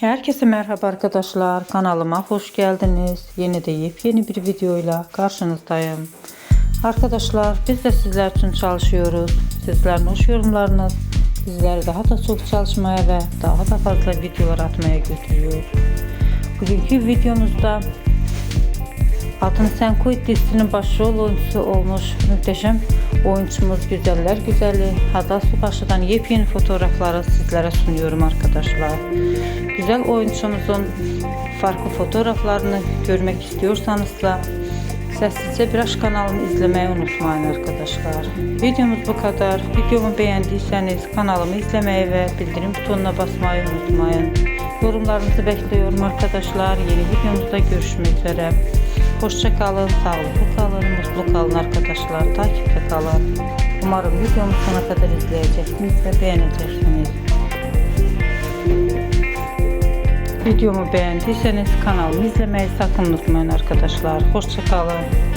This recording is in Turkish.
Herkese merhaba arkadaşlar. Kanalıma hoş geldiniz. Yeni de yepyeni bir videoyla karşınızdayım. Arkadaşlar biz de sizler için çalışıyoruz. Sizlerin hoş yorumlarınız bizleri daha da çok çalışmaya ve daha da fazla videolar atmaya götürüyor. Bugünkü videomuzda Adını Sen Koy dizisinin başrol oyuncusu olmuş muhteşem oyuncumuz Güzeller Güzeli Hazal Subaşı'dan yepyeni fotoğrafları sizlere sunuyorum arkadaşlar. Güzel oyuncumuzun farklı fotoğraflarını görmek istiyorsanız da sessizce biraz kanalımı izlemeyi unutmayın arkadaşlar. Videomuz bu kadar. Videomu beğendiyseniz kanalımı izlemeyi ve bildirim butonuna basmayı unutmayın. Yorumlarınızı bekliyorum arkadaşlar. Yeni videomuzda görüşmek üzere. Hoşça kalın, sağlıklı kalın, mutlu kalın arkadaşlar. Takipte kalın. Umarım videomu sona kadar izleyeceksiniz ve beğeneceksiniz. Videomu beğendiyseniz kanalımı izlemeyi sakın unutmayın arkadaşlar. Hoşça kalın.